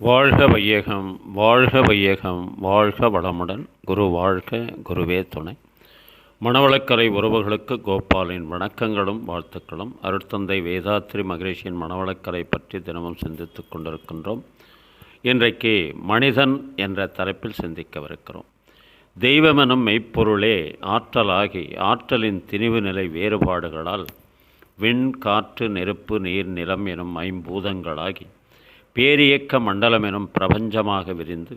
வாழ்க வையகம் வாழ்க வையகம் வாழ்க வளமுடன். குரு வாழ்க குருவே துணை. மணவளக்கரை உறவுகளுக்கு கோபாலின் வணக்கங்களும் வாழ்த்துக்களும். அருட்தந்தை வேதாத்ரி மகரிஷியின் மணவளக்கரை பற்றி தினமும் சிந்தித்துக் கொண்டிருக்கின்றோம். இன்றைக்கு மனிதன் என்ற தலைப்பில் சிந்திக்கவிருக்கிறோம். தெய்வமெனும் மெய்ப்பொருளே ஆற்றலாகி ஆற்றலின் திணிவு நிலை வேறுபாடுகளால் விண் காற்று நெருப்பு நீர் நிலம் எனும் ஐம்பூதங்களாகி பேரியக்க மண்டலம் எனும் பிரபஞ்சமாக விரிந்து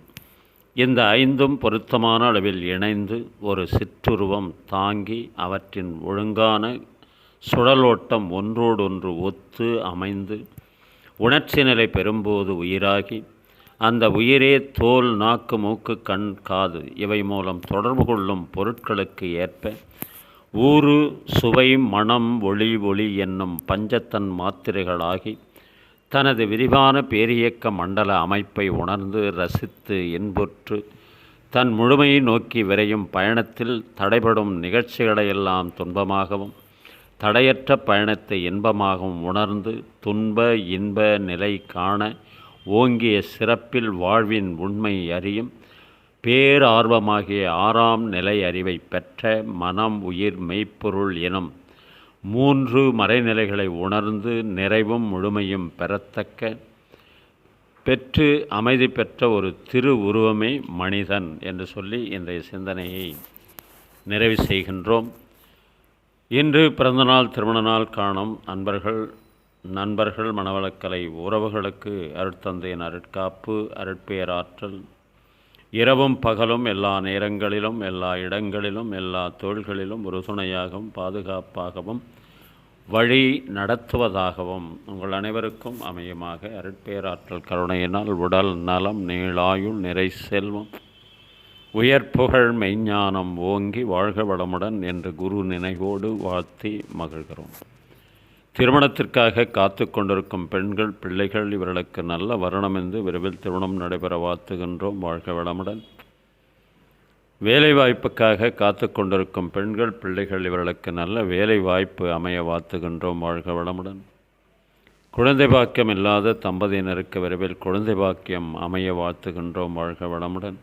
இந்த ஐந்தும் பொருத்தமான அளவில் இணைந்து ஒரு சிற்றுருவம் தாங்கி அவற்றின் ஒழுங்கான சுழலோட்டம் ஒன்றோடொன்று ஒத்து அமைந்து உணர்ச்சி நிலை பெறும்போது உயிராகி அந்த உயிரே தோல் நாக்கு மூக்கு கண் காது இவை மூலம் தொடர்பு கொள்ளும் பொருட்களுக்கு ஏற்ப ஊறு சுவை மனம் ஒளி ஒளி என்னும் பஞ்சத்தன் மாத்திரைகளாகி தனது விரிவான பேரியக்க மண்டல அமைப்பை உணர்ந்து ரசித்து இன்புற்று தன் முழுமையை நோக்கி விரையும் பயணத்தில் தடைபடும் நிகழ்ச்சிகளையெல்லாம் துன்பமாகவும் தடையற்ற பயணத்தை இன்பமாகவும் உணர்ந்து துன்ப இன்ப நிலை காண ஓங்கிய சிறப்பில் வாழ்வின் உண்மை அறியும் பேரார்வமாகிய ஆறாம் நிலை அறிவை பெற்ற மனம் உயிர் மெய்ப்பொருள் எனும் மூன்று மறைநிலைகளை உணர்ந்து நிறைவும் முழுமையும் பெறத்தக்க பெற்று அமைதி பெற்ற ஒரு திரு உருவமே மனிதன் என்று சொல்லி இன்றைய சிந்தனையை நிறைவு செய்கின்றோம். இன்று பிறந்தநாள் திருமண நாள் காணும் அன்பர்கள் நண்பர்கள் மணவளக்கலை உறவுகளுக்கு அருட்தந்தையின் அருட்காப்பு அருட்பேராற்றல் இரவும் பகலும் எல்லா நேரங்களிலும் எல்லா இடங்களிலும் எல்லா தொழில்களிலும் உறுதுணையாகவும் பாதுகாப்பாகவும் வழி நடத்துவதாகவும் உங்கள் அனைவருக்கும் அமையுமாக அருட்பேராற்றல் கருணையினால் உடல் நலம் நீளாயுள் நிறை செல்வம் உயர் புகழ் மெய்ஞானம் ஓங்கி வாழ்க வளமுடன் என்று குரு நினைவோடு வாழ்த்தி மகிழ்கிறோம். திருமணத்திற்காக காத்து கொண்டிருக்கும் பெண்கள் பிள்ளைகள் இவர்களுக்கு நல்ல வருணம் என்று விரைவில் திருமணம் நடைபெற வாழ்த்துகின்றோம். வாழ்க வளமுடன். வேலைவாய்ப்புக்காக காத்து கொண்டிருக்கும் பெண்கள் பிள்ளைகள் இவர்களுக்கு நல்ல வேலை வாய்ப்பு அமைய வாழ்த்துகின்றோம். வாழ்க வளமுடன். குழந்தை பாக்கியம் இல்லாத தம்பதியினருக்கு விரைவில் குழந்தை பாக்கியம் அமைய வாழ்த்துகின்றோம். வாழ்க வளமுடன்.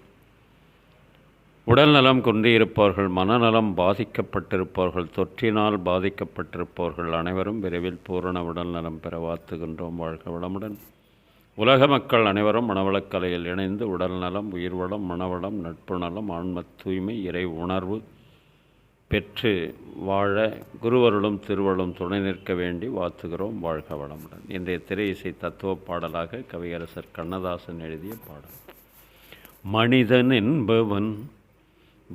உடல் நலம் குன்றியிருப்பவர்கள் மனநலம் பாதிக்கப்பட்டிருப்பவர்கள் தொற்றினால் பாதிக்கப்பட்டிருப்பவர்கள் அனைவரும் விரைவில் பூரண உடல் நலம் பெற வாழ்த்துகின்றோம். வாழ்க வளமுடன். உலக மக்கள் அனைவரும் மனவளக்கலையில் இணைந்து உடல் நலம் உயிர்வளம் மனவளம் நட்பு நலம் ஆன்ம தூய்மை இறை உணர்வு பெற்று வாழ குருவருளும் திருவருளும் துணை நிற்க வேண்டி வாழ்த்துகிறோம். வாழ்க வளமுடன். இன்றைய திரை இசை தத்துவ பாடலாக கவியரசர் கண்ணதாசன் எழுதிய பாடல். மனிதன் என்பவன்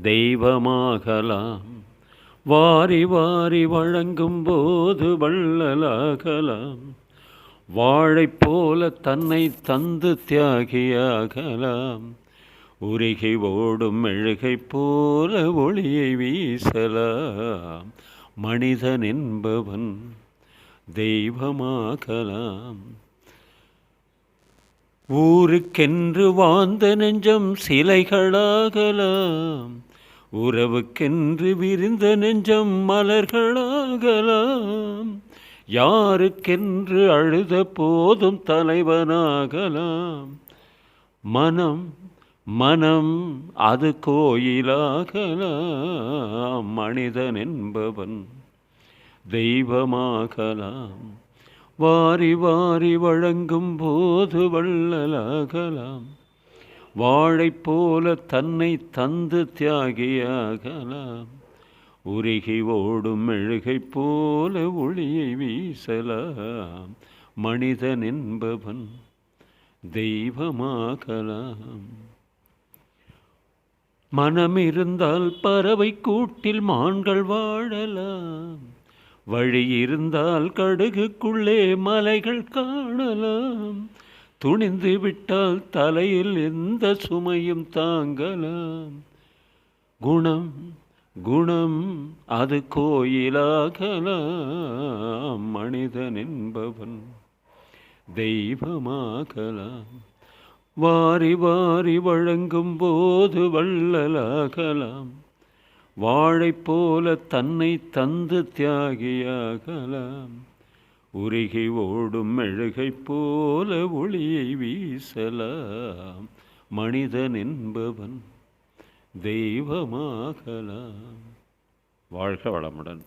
தெய்வமாகலாம். வாரி வாரி வழங்கும் போது வள்ளலாகலாம். வாழை போல தன்னை தந்து தியாகியாகலாம். உருகி ஓடும் மெழுகை போல ஒளியை வீசலாம். மனிதன் என்பவன் தெய்வமாகலாம். ஊருக்கென்று வாழ்ந்த நெஞ்சம் சிலைகளாகலாம். உறவுக்கென்று விரிந்த நெஞ்சம் மலர்களாகலாம். யாருக்கென்று அழுத போதும் தலைவனாகலாம். மனம் மனம் அது கோயிலாகலாம். மனிதன் என்பவன் தெய்வமாகலாம். வாரி வாரி வழங்கும் போது வள்ளலாகலாம். வாழை போல தன்னை தந்து தியாகியாகலாம். உருகி ஓடும் மெழுகை போல ஒளியை வீசலாம். மனிதன் என்பவன் தெய்வமாகலாம். மனம் இருந்தால் பறவை கூட்டில் மான்கள் வாழலாம். வழி இருந்தால் கடுகுக்குள்ளே மலைகள் காணலாம். துணிந்து விட்டால் தலையில் எந்த சுமையும் தாங்கலாம். குணம் குணம் அது கோயிலாகலாம். மனிதன் என்பவன் தெய்வமாகலாம். வாரி வாரி வழங்கும் போது வள்ளலாகலாம். வாழை போல தன்னை தந்து தியாகியாகலாம். உருகி ஓடும் மெழுகை போல ஒளியை வீசலாம். மனிதன் என்பவன் தெய்வமாகலாம். வாழ்க வளமுடன்.